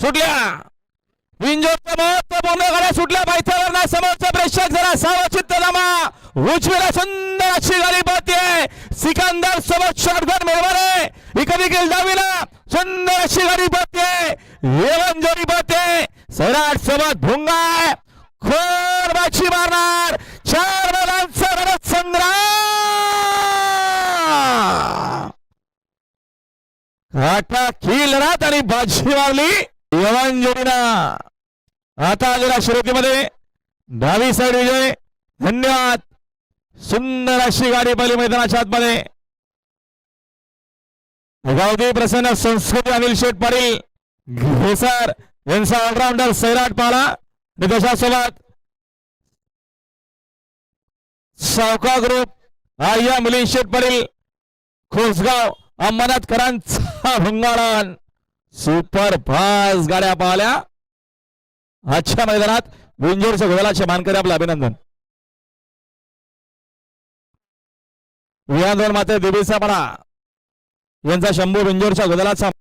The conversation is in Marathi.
सुटल्या. विंजोरच्या महत्त्वपूर्ण गाड्या सुटल्या. पायथ्यावर समोरचा प्रेक्षक जरा सावचित्त जमा. उजवीला सुंदर अशी गाडी पळते सिकंदर सोबत शॉटगन मिळवर आहे इकडे देखील डावीला सुंदर अशी गाडी पाहते येवन जोडी पाहते सैराट सोबत भुंगा खोर बाची मारणार. चार बलांचा रडत संग्राम. आता खिल रात आणि बाजी मारली. यवन जोडीनं आता आलेला शर्यतीमध्ये डावी साईड विजय. धन्यवाद. सुंदर अशी गाडी पहिली मैदानाच्या आतमध्ये. गावदी प्रसन्न संस्कृती अनिल शेठ पाटील. घेसर यांचा ऑलराऊंडर सैराट पाला. आणि सावका ग्रुप आय्या मुलीन शेठ पाटील. खोसगाव अंबरनाथकरांचा भंगारान. सुपर फास्ट गाड्या पाहिल्या. आजच्या मैदानात गुंजोरच्या गोलाचे मानकरी आपलं अभिनंदन. विहान दोन माते देवीचा म्हणा यांचा शंभू गुंजोरच्या गोदलाचा